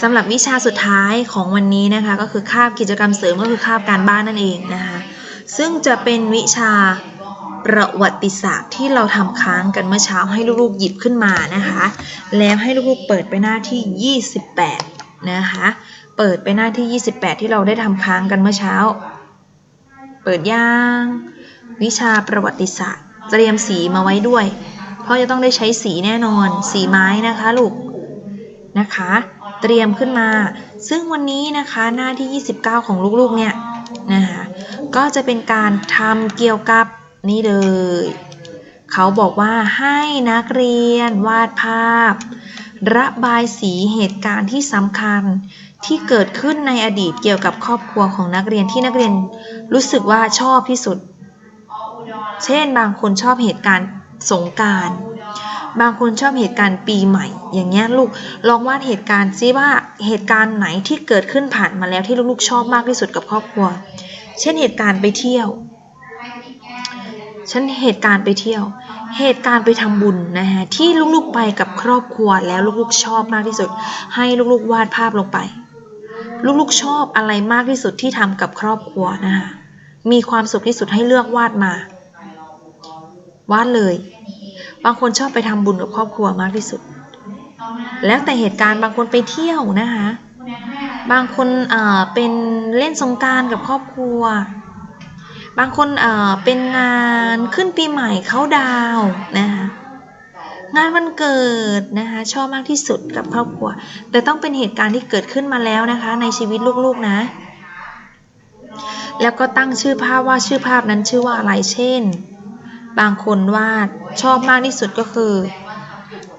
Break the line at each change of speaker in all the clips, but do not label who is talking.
สำหรับวิชาสุดท้ายของวันนี้นะคะ ก็คือคาบกิจกรรมเสริมก็คือคาบการบ้านนั่นเองนะคะ ซึ่งจะเป็นวิชาประวัติศาสตร์ที่เราทำค้างกันเมื่อเช้าให้ลูกๆหยิบขึ้นมานะคะ แล้วให้ลูกๆเปิดไปหน้าที่ 28 นะคะ เปิดไปหน้าที่ 28 ที่เราได้ทำค้างกันเมื่อเช้า เปิดย่าง วิชาประวัติศาสตร์ เตรียมสีมาไว้ด้วย เพราะจะต้องได้ใช้สีแน่นอน สีไม้นะคะลูกนะคะ เตรียมขึ้นมา ซึ่งวันนี้นะคะหน้าที่ 29 ของลูกๆเนี่ยนะคะก็จะเป็นการทำเกี่ยวกับนี่เลย เขาบอกว่าให้นักเรียนวาดภาพ ระบายสีเหตุการณ์ที่สำคัญที่เกิดขึ้นในอดีตเกี่ยวกับครอบครัวของนักเรียนที่นักเรียนรู้สึกว่าชอบที่สุด เช่นบางคนชอบเหตุการณ์สงการ บางคนชอบเหตุการณ์ปีใหม่ อย่างเงี้ยลูกลองวาดเหตุการณ์ซิว่าเหตุการณ์ไหนที่เกิดขึ้นผ่านมาแล้วที่ลูกๆชอบมากที่สุดกับครอบครัว เช่นเหตุการณ์ไปเที่ยวฉันเหตุการณ์ไปเที่ยว เหตุการณ์ไปทำบุญนะฮะที่ลูกๆไปกับครอบครัวแล้วลูกๆชอบมากที่สุด ให้ลูกๆวาดภาพลงไป ลูกๆชอบอะไรมากที่สุดที่ทำกับครอบครัวนะคะมีความสุขที่สุดให้เลือกวาดมา วาดเลย บางคนชอบไปทำบุญกับครอบครัวมากที่สุด แล้วแต่เหตุการณ์บางคนไปเที่ยวนะคะ บางคนเอ่อเป็นเล่นสงการกับครอบครัว บางคนเอ่อเป็นงานขึ้นปีใหม่เขาดาวนะคะงานวันเกิดนะคะชอบมากที่สุดกับครอบครัว แต่ต้องเป็นเหตุการณ์ที่เกิดขึ้นมาแล้วนะคะ ในชีวิตลูกๆนะ แล้วก็ตั้งชื่อภาพว่าชื่อภาพนั้นชื่อว่าอะไรเช่น บางคนวาดชอบมากที่สุดก็คือ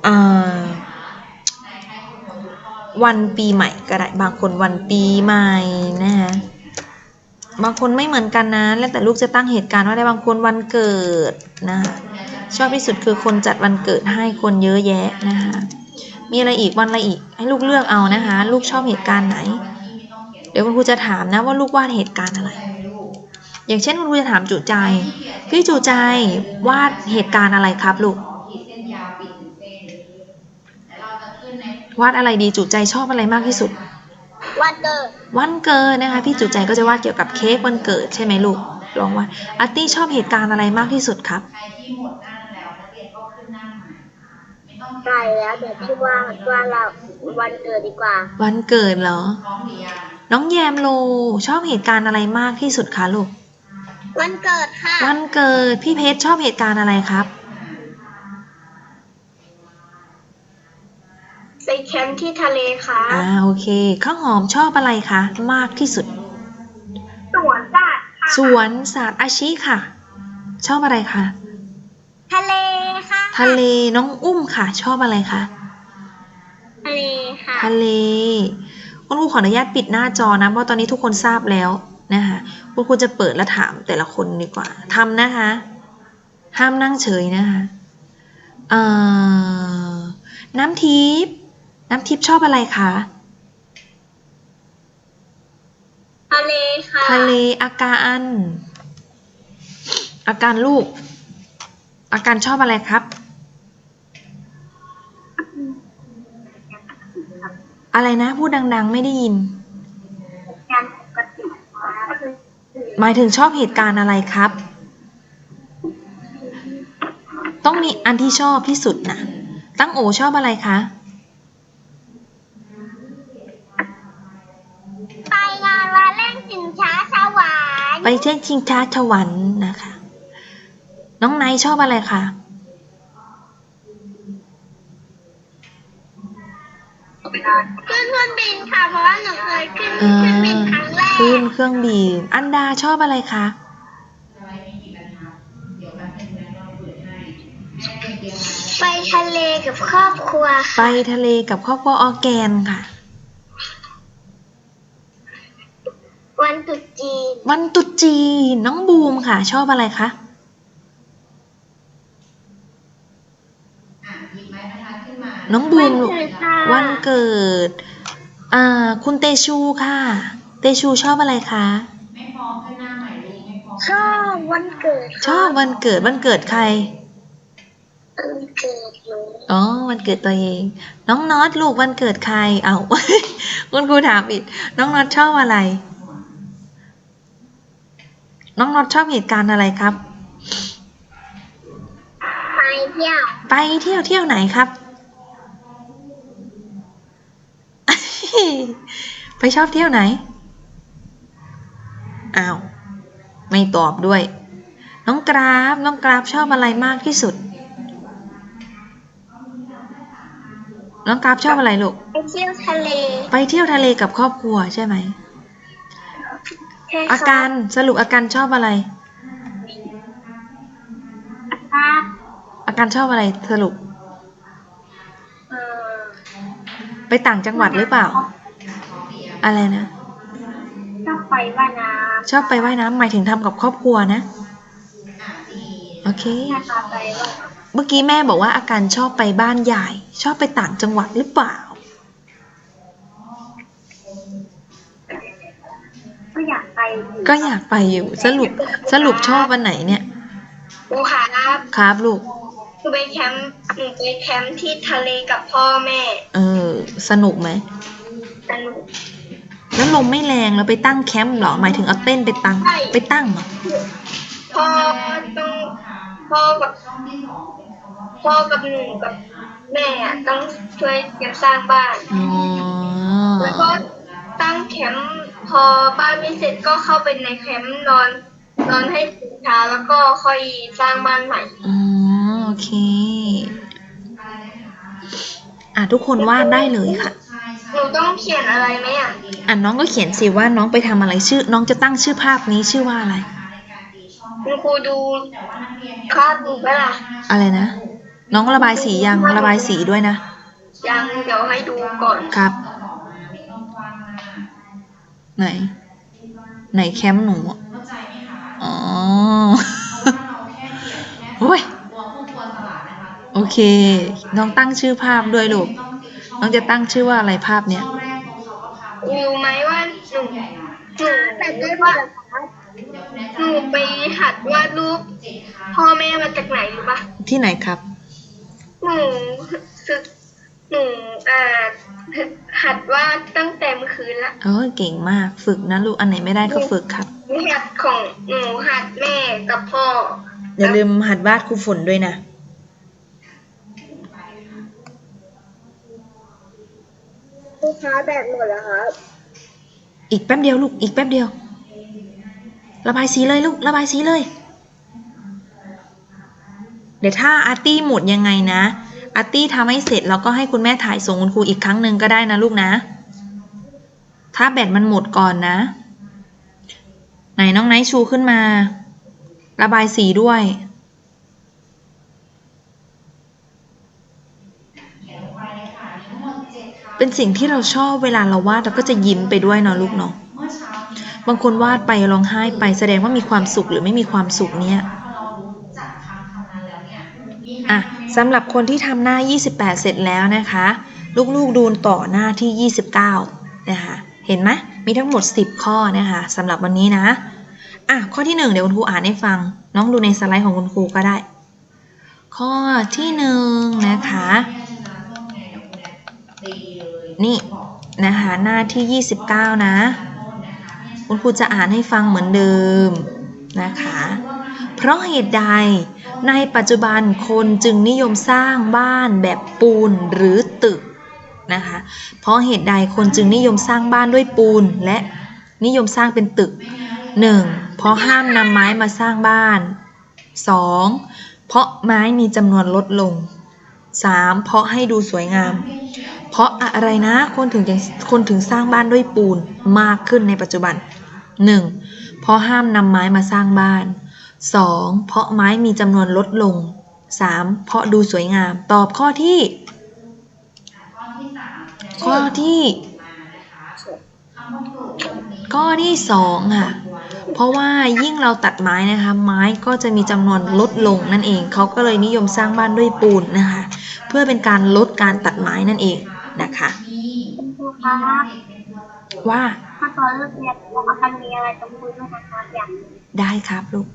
เอ่อวันปีใหม่ก็ได้บางคนวันปีใหม่นะคะบางคนไม่เหมือนกันนะ แล้วแต่ลูกจะตั้งเหตุการณ์ว่าได้บางคนวันเกิดนะคะชอบที่สุดคือคนจัดวันเกิดให้คนเยอะแยะนะคะมีอะไรอีกวันอะไรอีกให้ลูกเลือกเอานะคะ ลูกชอบเหตุการณ์ไหน เดี๋ยวคุณครูจะถามนะว่าลูกวาดเหตุการณ์อะไร อย่างเช่นคุณครูจะถามจุใจ พี่จุใจวาดเหตุการณ์อะไรครับลูกวาดอะไรดีจุใจชอบอะไรมากที่สุด
วันเกิด
วันเกิดนะคะ พี่จุใจก็จะวาดเกี่ยวกับเค้กวันเกิดใช่ไหมลูกลองวาดอาร์ตี้ชอบเหตุการณ์อะไรมากที่สุดครับ
ใช่แล้วเดี๋ยวพี่ว่าว่าเราวันเกิดดีกว่า
วันเกิดเหรอ น้องแยมโลชอบเหตุการณ์อะไรมากที่สุดคะลูก
วันเกิดค่ะ
วันเกิดพี่เพชรชอบเหตุการณ์อะไรครับ
ไปแคมป์ที่ทะเลค่ะ
อ่าโอเคข้าวหอมชอบอะไรคะมากที่สุด
สวนสัตว์ค่ะ
สวนสัตว์อาชิค่ะ ชอบอะไรคะ
ทะเลค่ะ
ทะเลน้องอุ้มค่ะ ชอบอะไรคะ
ทะเลค่ะ
ทะเลคุณครูขออนุญาตปิดหน้าจอนะเพราะตอนนี้ทุกคนทราบแล้ว นะคะคุณครูจะเปิดและถามแต่ละคนดีกว่าทำนะคะ ห้ามนั่งเฉยนะคะเอ่อน้ำทิพย์น้ำทิพย์ชอบอะไรคะ
ทะเลค่ะ
ทะเลอาการอาการลูก อาการชอบอะไรครับ อะไรนะ พูดดัง ๆ ไม่ได้ยิน
การปกติ
หมายถึงชอบเหตุการณ์อะไรครับ ต้องมีอันที่ชอบที่สุดนะตั้งโอชอบอะไรคะ
ไปงานวันเล่นสินช้าสวรรค์
ไปเช่นชิงช้าสวรรค์นะคะ น้องไนท์ชอบอะไรคะ
ขึ้นเครื่องบินค่ะเพราะว่าหนูเคยขึ้น
อ่า
เครื่องบินครั้งแรก
ขึ้นเครื่องบิน อันดาชอบอะไรคะ
ไปทะเลกับครอบครัว
ไปทะเลกับครอบครัวออร์แกนค่ะ
วันตรุษจีน
วันตรุษจีน น้องบูมค่ะ ชอบอะไรคะน้องบู
วัน
มลูก
เกิดค่ะ
วันเกิด อ่า คุณเตชูค่ะ เตชูชอบอะไรคะ
ชอบวันเกิดค่ะ
ชอบวันเกิดวันเกิดใคร
วันเกิดหนู
อ๋อวันเกิดตัวเอง น้องน็อตลูกวันเกิดใคร เอาคุณครูถามอีกน้องน็อตชอบอะไร น้องน็อตชอบเหตุการณ์อะไรครับ
ไปเที่ยว
ไปเที่ยวเที่ยวไหนครับ ไปชอบเที่ยวไหน อ้าว ไม่ตอบด้วย น้องกราฟ น้องกราฟชอบอะไรมากที่สุด น้องกราฟชอบอะไรลูก
ไปเที่ยวทะเล
ไปเที่ยวทะเลกับครอบครัวใช่ไหม
ใช่
อาการสรุปอาการชอบอะไร
ครับ
อาการชอบอะไรสรุป
เออ
ไปต่างจังหวัดหรือเปล่า อะไรนะ
ชอบ ไปว่ายน้
ชอบไปว่ายน้ำหมายถึงทำกับครอบครัวนะ โอเคำ
นะคะไปว่ายน้
เมื่อกี้แม่บอกว่าอาการชอบไปบ้านใหญ่ ชอบไปต่างจังหวัดหรือเปล่าำ
ก็อยากไปอยู่
ก็อยากไปอยู่สรุปสรุปชอบวันไหนเนี่ย
ครูครับ
ครับลูก
หนูไปแคมป์หนูไปแคมป์ที่ทะเลกับพ่อแม่
เออ สนุกไหม
สนุก
แล้วลมไม่แรงแล้วไปตั้งแคมป์เหรอ หมายถึงเอาเต้นไปตั้ง
ใช่
ไปตั้งเหรอ
พ่อต้องพ่อกับพ่อกับหนูกับแม่อะต้องช่วยกันสร้างบ้าน
อ๋อ
แล้วก็ตั้งแคมป์พอบ้านไม่เสร็จก็เข้าไปในแคมป์นอน นอนให้ถึงเช้าแล้วก็ค่อยสร้างบ้านใหม่
อ๋อโอเค อะทุกคนวาดได้เลยค่ะ
หนู ต้องเขียนอะไรไหมอะ
อะน้องก็เขียนสิว่าน้องไปทำอะไรชื่อ น้องจะตั้งชื่อภาพนี้ชื่อว่าอะไร
คุณครูดูคาดดูไหมล่ะ
อะไรนะ น้องระบายสียังระบายสีด้วยนะ
ยังเดี๋ยวให้ดูก่อน
ครับ ไหน ไหนแคมป์หนูอะอ๋อโอ้ยโอเค น้องตั้งชื่อภาพด้วยลูก น้องจะตั้งชื่อว่าอะไรภาพเนี้ย
รู้ไหมว่าหนูหนูแต่ได้ว่าหนูไปหัดวาดรูปพ่อแม่มาจากไหนรู้ปะ
ที่ไหนครับ
หนูศึกหนูอ่าหัดวาดตั้งแต่เมื่อคืนละ
เออเก่งมากฝึกนะลูกอันไหนไม่ได้ก็ฝึกครับ
หนูหัดของหนูหัดแม่กับพ่อ
อย่าลืมหัดวาดครูฝนด้วยนะ
ลูกค้าแบบหมดแล้วครับ
อีกแป๊บเดียวลูก อีกแป๊บเดียว ระบายสีเลยลูก ระบายสีเลย เดี๋ยวถ้าอาร์ตี้หมดยังไงนะ อาร์ตี้ทำให้เสร็จแล้วก็ให้คุณแม่ถ่ายส่งคุณครูอีกครั้งหนึ่งก็ได้นะลูกนะ ถ้าแบตมันหมดก่อนนะ ไหนน้องไนท์ชูขึ้นมา ระบายสีด้วย เป็นสิ่งที่เราชอบเวลาเราวาดเราก็จะยิ้มไปด้วยเนาะลูกเนาะบางคนวาดไปร้องไห้ไปแสดงว่ามีความสุขหรือไม่มีความสุขเนี่ยอะสำหรับคนที่ทำหน้า 28 เสร็จแล้วนะคะ ลูกๆดูต่อหน้าที่ 29 นะคะเห็นไหมมีทั้งหมด 10 ข้อนะคะสำหรับวันนี้นะอะข้อที่ 1 เดี๋ยวคุณครูอ่านให้ฟัง น้องดูในสไลด์ของคุณครูก็ได้ ข้อที่ 1 นะคะ นี่นะคะหน้าที่ 29 นะ คุณครูจะอ่านให้ฟังเหมือนเดิมนะคะ เพราะเหตุใดในปัจจุบันคนจึงนิยมสร้างบ้านแบบปูนหรือตึกนะคะ เพราะเหตุใดคนจึงนิยมสร้างบ้านด้วยปูนและนิยมสร้างเป็นตึก 1. เพราะห้ามนำไม้มาสร้างบ้าน 2. เพราะไม้มีจำนวนลดลง 3. เพราะให้ดูสวยงาม เพราะอะไรนะคนถึงยังคนถึงสร้างบ้านด้วยปูนมากขึ้นในปัจจุบัน 1. เพราะห้ามนำไม้มาสร้างบ้าน 2. เพราะไม้มีจำนวนลดลง 3. เพราะดูสวยงาม ตอบข้อที่ ข้อที่ ข้อที่สองค่ะ เพราะว่ายิ่งเราตัดไม้นะคะ ไม้ก็จะมีจำนวนลดลงนั่นเอง เขาก็เลยนิยมสร้างบ้านด้วยปูนนะคะ พื่อเป็นการลดการตัดไม้นั่นเองนะคะว่า
ถ้าตอนเลิกเรียนเราอาการมีอะไรจะคุยด้วยนะครับอย่าง
ได้ครับลูก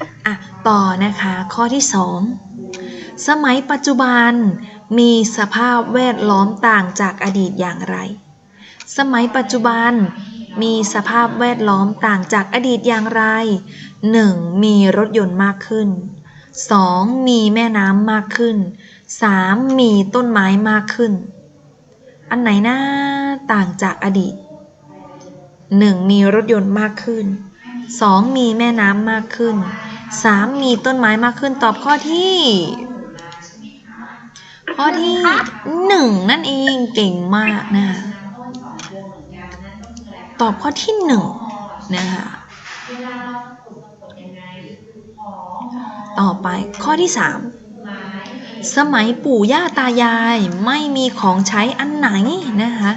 อะอะต่อนะคะข้อที่สองสมัยปัจจุบันมีสภาพแวดล้อมต่างจากอดีตอย่างไร สมัยปัจจุบันมีสภาพแวดล้อมต่างจากอดีตอย่างไร 1. มีรถยนต์มากขึ้น 2. มีแม่น้ำมากขึ้น 3. มีต้นไม้มากขึ้น อันไหนน่าต่างจากอดีต 1. มีรถยนต์มากขึ้น 2. มีแม่น้ำมากขึ้น 3. มีต้นไม้มากขึ้นตอบข้อที่ ข้อที่หนึ่งนั่นเองเก่งมากนะคะตอบข้อที่หนึ่งนะคะ ต่อไปข้อที่สามสมัยปู่ย่าตายายไม่มีของใช้อันไหนนะคะ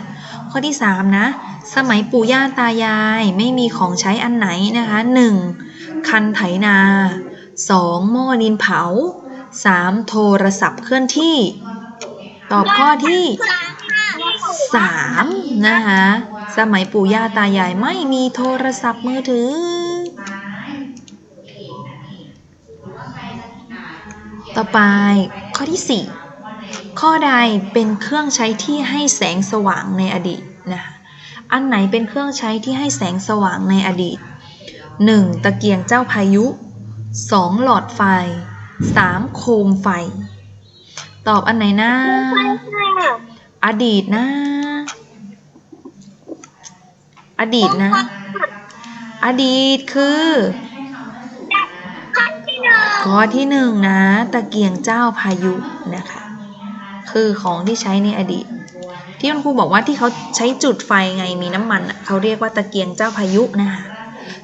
ข้อที่สามนะ สมัยปู่ย่าตายายไม่มีของใช้อันไหนนะคะหนึ่งคันไถนาสองหม้อดินเผาสามโทรศัพท์เคลื่อนที่ ตอบข้อที่สามนะคะ สมัยปู่ย่าตายายไม่มีโทรศัพท์มือถือ ต่อไปข้อที่สี่ข้อใดเป็นเครื่องใช้ที่ให้แสงสว่างในอดีตนะคะอันไหนเป็นเครื่องใช้ที่ให้แสงสว่างในอดีต 1. ตะเกียงเจ้าพายุ 2. หลอดไฟ 3. โคมไฟ ตอบอันไหนนะอดีตนะ อดีตนะ อดีตคือ
ข้อที่หนึ่ง
ข้อที่หนึ่งนะตะเกียงเจ้าพายุนะคะคือของที่ใช้ในอดีต ที่คุณครูบอกว่าที่เขาใช้จุดไฟไงมีน้ำมันเขาเรียกว่าตะเกียงเจ้าพายุนะคะ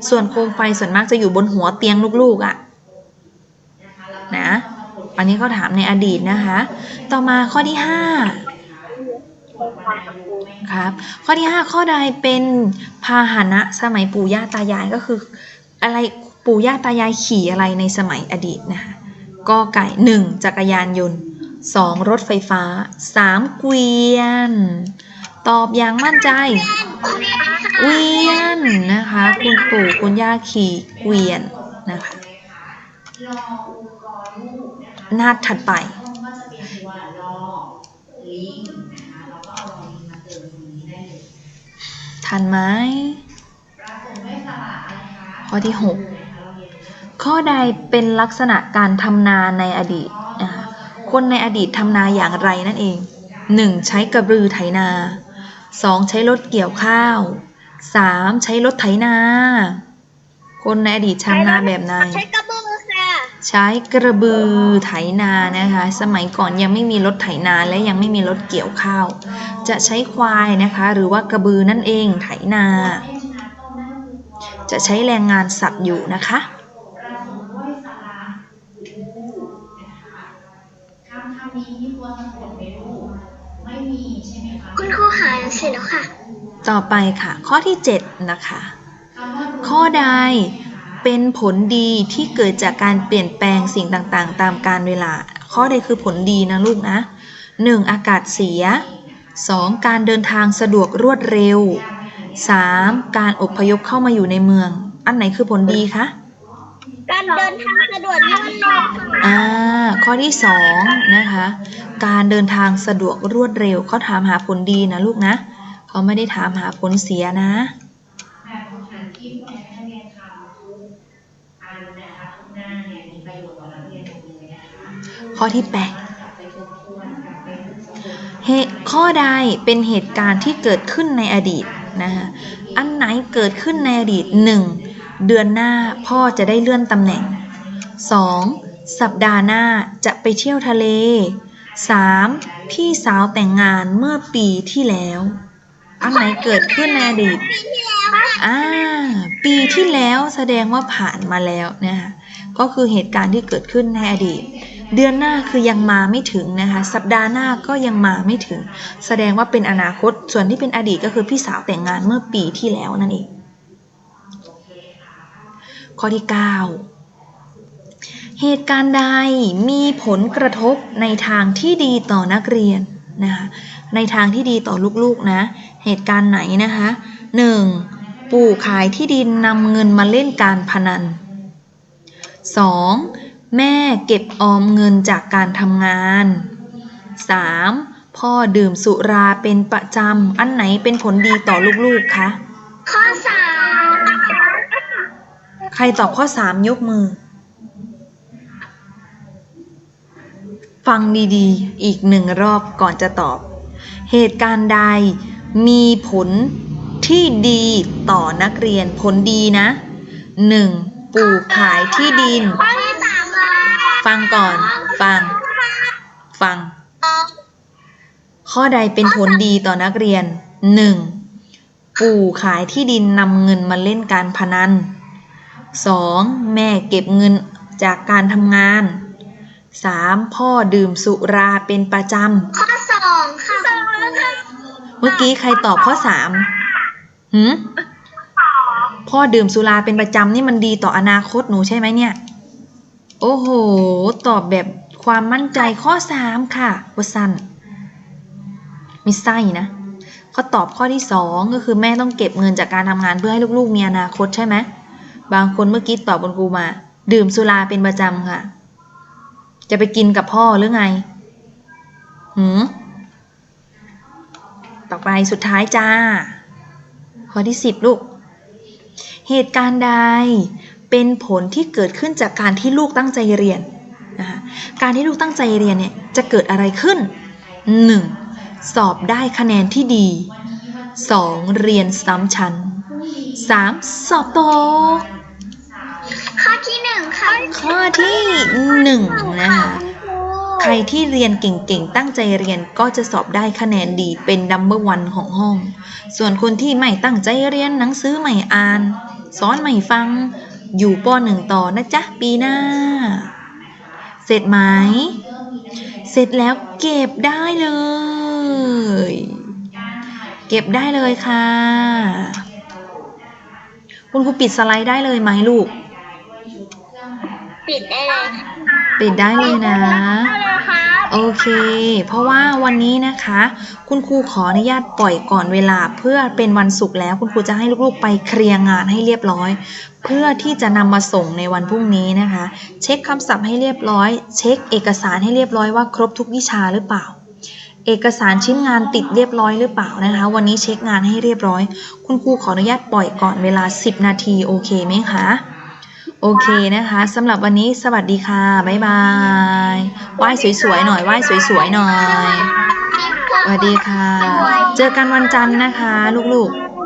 ส่วนโคมไฟส่วนมากจะอยู่บนหัวเตียงลูกๆอะ่ะนะอันนี้เขาถามในอดีตนะคะ ต่อมาข้อที่ห้าครับข้อที่ห้าข้อใดเป็นพาหนะสมัยปู่ย่าตายายก็คือ อะไร ปู่ย่าตายายขี่อะไรในสมัยอดีตนะคะกอไก่หนึ่งจักรยานยนต์สองรถไฟฟ้าสามเกวียน ตอบอย่างมั่นใจเกวียนนะคะ คุณปู่คุณย่าขี่เกวียนนะคะหน้าถัดไปทันไหมข้อที่6 ข้อใดเป็นลักษณะการทำนาในอดีตนะคะคนในอดีตทำนาอย่างไรนั่นเอง 1. ใช้กระบือไถนา 2. ใช้รถเกี่ยวข้าว 3. ใช้รถไถนา คนในอดีตทำนาแบบไหน
ใช้กระบือค่ะ
ใช้กระบือไถนานะคะ สมัยก่อนยังไม่มีรถไถนาและยังไม่มีรถเกี่ยวข้าว จะใช้ควายนะคะ หรือว่ากระบือนั่นเองไถนา จะใช้แรงงานสัตว์อยู่นะคะ
เสร็จแล้วค่ะ
ต่อไปค่ะ ข้อที่ 7 นะคะ ข้อใดเป็นผลดีที่เกิดจากการเปลี่ยนแปลงสิ่งต่างๆ ตามกาลเวลา ข้อใดคือผลดีนะลูกนะ 1. อากาศเสีย 2. การเดินทางสะดวกรวดเร็ว 3. การอพยพเข้ามาอยู่ในเมือง อันไหนคือผลดีคะ
การเดินทางสะดวกรวดเร็ว
อ่า ข้อที่สองนะคะ การเดินทางสะดวกรวดเร็วเขาถามหาผลดีนะลูกนะเขาไม่ได้ถามหาผลเสียนะ
แบบของหันที่ครูให้นักเรียนทำทุกอันนะคะทุกหน้าเนี่ยมีประโยชน์ต่อนักเหมดเลยนะคะ
ข้อที่แปดเหตุข้อใดเป็นเหตุการณ์ที่เกิดขึ้นในอดีตนะคะอันไหนเกิดขึ้นในอดีต 1. เดือนหน้าพ่อจะได้เลื่อนตำแหน่ง 2. สัปดาห์หน้าจะไปเที่ยวทะเล 3. พี่สาวแต่งงานเมื่อปีที่แล้วอันไหนเกิดขึ้นในอดีตอ่าปีที่แล้วแสดงว่าผ่านมาแล้วนะคะก็คือเหตุการณ์ที่เกิดขึ้นในอดีต เดือนหน้าคือยังมาไม่ถึงนะคะสัปดาห์หน้าก็ยังมาไม่ถึง แสดงว่าเป็นอนาคตส่วนที่เป็นอดีตก็คือพี่สาวแต่งงานเมื่อปีที่แล้วนั่นเอง ข้อที่ 9 เหตุการณ์ใดมีผลกระทบในทางที่ดีต่อนักเรียนนะคะในทางที่ดีต่อลูกๆนะ เหตุการณ์ไหนนะคะ 1. ปู่ขายที่ดินนำเงินมาเล่นการพนัน 2. แม่เก็บออมเงินจากการทำงาน 3. พ่อดื่มสุราเป็นประจำ อันไหนเป็นผลดีต่อลูกๆ คะ ครตอบข้อ3ยกมือ ฟังดีๆ อีกหนึ่งรอบก่อนจะตอบ เหตุการณ์ใดมีผลที่ดีต่อนักเรียนผลดีนะ 1. ปลูกขายที่ดิน ฟังก่อน ฟัง ฟัง ข้อใดเป็นผลดีต่อนักเรียน 1. ปู่ขายที่ดินนำเงินมาเล่นการพนัน 2. แม่เก็บเงินจากการทำงาน 3. พ่อดื่มสุราเป็นประจ
ข้อสองค่ะำ
เมื่อกี้ใครตอบข้อ3หืมพ่อดื่มสุราเป็นประจำนี่มันดีต่ออนาคตหนูใช่ไหมเนี่ย โอ้โห ตอบแบบความมั่นใจข้อ 3 ค่ะวสันมีไส้นะ เขาตอบข้อที่ 2 ก็คือแม่ต้องเก็บเงินจากการทำงานเพื่อให้ลูกๆมีอนาคตใช่ไหม บางคนเมื่อกี้ตอบบนครูมา ดื่มสุราเป็นประจำค่ะ จะไปกินกับพ่อหรือไงหืมต่อไปสุดท้ายจ้า ข้อที่สิบลูก เหตุการณ์ใดเป็นผลที่เกิดขึ้นจากการที่ลูกตั้งใจเรียนนะคะการที่ลูกตั้งใจเรียนเนี่ยจะเกิดอะไรขึ้น 1. สอบได้คะแนนที่ดี 2. เรียนซ้ำชั้น 3. สอบตก
ข้อที่หนึ่งค่ะ
ข้อที่หนึ่งนะคะ ใครที่เรียนเก่งๆ ตั้งใจเรียนก็จะสอบได้คะแนนดีเป็นดัมเบอร์วันของห้อง ส่วนคนที่ไม่ตั้งใจเรียนหนังสือไม่อ่านสอนไม่ฟัง อยู่ปหนึ่งต่อนะจ๊ะปีหน้า เสร็จไหม เสร็จแล้วเก็บได้เลย เก็บได้เลยค่ะ คุณครูปิดสไลด์ได้เลยไหมลูก
ปิดได้เลยค่ะ
ปิดได้เลยนะ
ได้เลยค่ะ
โอเค เพราะว่าวันนี้นะคะ คุณครูขออนุญาตปล่อยก่อนเวลาเพื่อเป็นวันศุกร์แล้ว คุณครูจะให้ลูกๆไปเคลียร์งานให้เรียบร้อย เพื่อที่จะนำมาส่งในวันพรุ่งนี้นะคะ เช็คคำศัพท์ให้เรียบร้อย เช็คเอกสารให้เรียบร้อยว่าครบทุกวิชาหรือเปล่า เอกสารชิ้นงานติดเรียบร้อยหรือเปล่านะคะ วันนี้เช็คงานให้เรียบร้อย คุณครูขออนุญาตปล่อยก่อนเวลา 10 นาทีโอเคไหมคะ โอเคนะคะสำหรับวันนี้สวัสดีค่ะ บ๊ายบายไหว้สวยๆหน่อยไหว้สวยๆหน่อยสวัสดีค่ะ เจอกันวันจันทร์นะคะ ลูกๆ